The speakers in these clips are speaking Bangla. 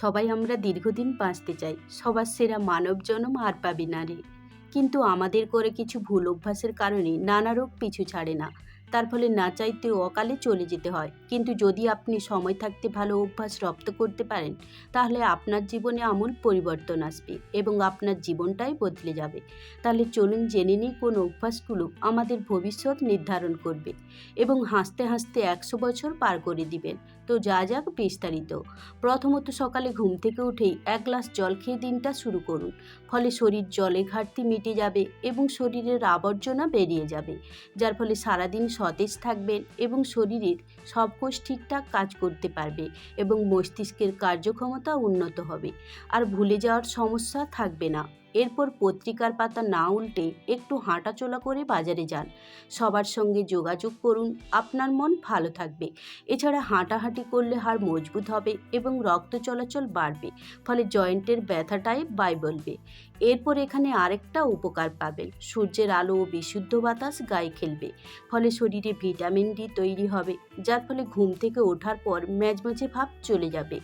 সবাই আমরা দীর্ঘদিন বাঁচতে চাই। সবার সেরা মানব জনম আর পাবি না রে। কিন্তু আমাদের করে কিছু ভুল অভ্যাসের কারণে নানা রোগ পিছু ছাড়ে না। তার ফলে না চাইতেও অকালে চলে যেতে হয়। কিন্তু যদি আপনি সময় থাকতে ভালো অভ্যাস রপ্ত করতে পারেন, তাহলে আপনার জীবনে আমূল পরিবর্তন আসবে এবং আপনার জীবনটাই বদলে যাবে। তাহলে চলুন জেনে নিই কোন অভ্যাসগুলো আমাদের ভবিষ্যৎ নির্ধারণ করবে এবং হাসতে হাসতে একশো বছর পার করে দিবেন। তো যা যাক বিস্তারিত। প্রথমত সকালে ঘুম থেকে উঠেই এক গ্লাস জল খেয়ে দিনটা শুরু করুন। ফলে শরীর জলে ঘাটতি মিটে যাবে এবং শরীরের আবর্জনা বেরিয়ে যাবে, যার ফলে সারাদিন সতেজ থাকবেন এবং শরীরের সব কোষ ঠিকঠাক কাজ করতে পারবে এবং মস্তিষ্কের কার্যক্ষমতা উন্নত হবে। আর ভুলে যাওয়ার সমস্যা থাকবে না। এরপর পত্রিকার পাতা না উল্টে একটু হাঁটাচলা করে বাজারে যান। সবার সঙ্গে যোগাযোগ করুন, আপনার মন ভালো থাকবে। এছাড়া হাঁটাহাঁটি করলে হাড় মজবুত হবে এবং রক্ত চলাচল বাড়বে, ফলে জয়েন্টের ব্যথাটাই বাই বলবে। এরপর এখানে আরেকটা উপকার পাবেন, সূর্যের আলো ও বিশুদ্ধ বাতাস গায়ে খেলবে, ফলে শরীরে ভিটামিন ডি তৈরি হবে, যার ফলে ঘুম থেকে ওঠার পর ম্যাজমেজে ভাব চলে যাবে।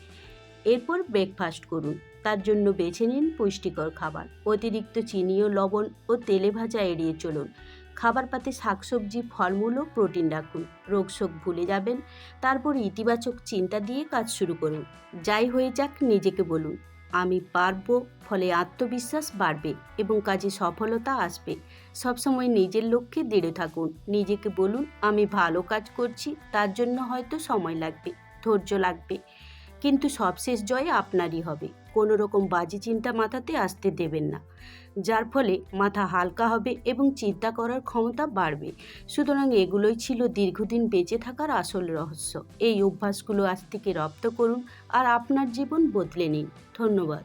এরপর ব্রেকফাস্ট করুন। তার জন্য বেছে নিন পুষ্টিকর খাবার। অতিরিক্ত চিনি ও লবণ ও তেলে ভাজা এড়িয়ে চলুন। খাবার পাতে শাকসবজি, ফলমূল ও প্রোটিন রাখুন। রোগ শোক ভুলে যাবেন। তারপর ইতিবাচক চিন্তা দিয়ে কাজ শুরু করুন। যাই হয়ে যাক, নিজেকে বলুন, আমি পারব। ফলে আত্মবিশ্বাস বাড়বে এবং কাজে সফলতা আসবে। সবসময় নিজের লক্ষ্যে দৃঢ় থাকুন। নিজেকে বলুন, আমি ভালো কাজ করছি। তার জন্য হয়তো সময় লাগবে, ধৈর্য লাগবে। কিন্তু সবশেষ জয় আপনারই হবে। কোনো রকম বাজি চিন্তা মাথাতে আসতে দেবেন না। যার ফলে মাথা হালকা হবে এবং চিন্তা করার ক্ষমতা বাড়বে। সুতরাং এগুলোই ছিল দীর্ঘদিন বেঁচে থাকার আসল রহস্য। এই অভ্যাসগুলো আজ থেকে রপ্ত করুন আর আপনার জীবন বদলে নিন। ধন্যবাদ।